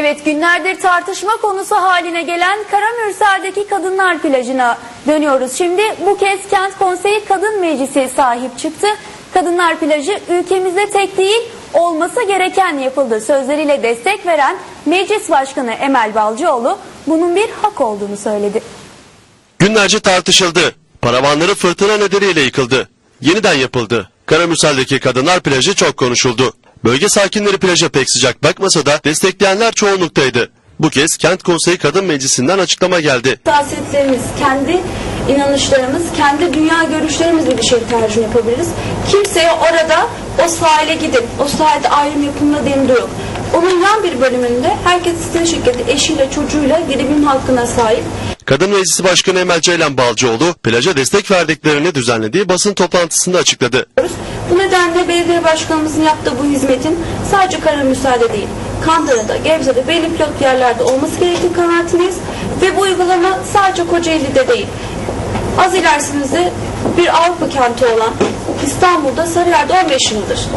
Evet günlerdir tartışma konusu haline gelen Karamürsel'deki kadınlar plajına dönüyoruz. Şimdi bu kez Kent Konseyi Kadın Meclisi sahip çıktı. Kadınlar plajı ülkemizde tek değil olması gereken yapıldı sözleriyle destek veren Meclis Başkanı Emel Balcıoğlu bunun bir hak olduğunu söyledi. Günlerce tartışıldı. Paravanları fırtına nedeniyle yıkıldı. Yeniden yapıldı. Karamürsel'deki kadınlar plajı çok konuşuldu. Bölge sakinleri plaja pek sıcak bakmasa da destekleyenler çoğunluktaydı. Bu kez Kent Konseyi Kadın Meclisi'nden açıklama geldi. Hassasiyetlerimiz, kendi inanışlarımız, kendi dünya görüşlerimizle bir şey tercih yapabiliriz. Kimseye orada o sahile gidin, o sahilde ayrım yapılma denili yok. Onun yan bir bölümünde herkes istediği şekilde eşiyle çocuğuyla gidebilme hakkına sahip. Kadın Meclisi Başkanı Emel Ceylan Balcıoğlu plaja destek verdiklerini düzenlediği basın toplantısında açıkladı. Bu nedenle belediye başkanımızın yaptığı bu hizmetin sadece Karamürsel'de değil, Kandıra'da, Gebze'de, belli pilot yerlerde olması gerektiği kanaatindeyiz. Ve bu uygulama sadece Kocaeli'de değil, az ilerisinde bir Avrupa kenti olan İstanbul'da Sarıyer'de 15 yıldır.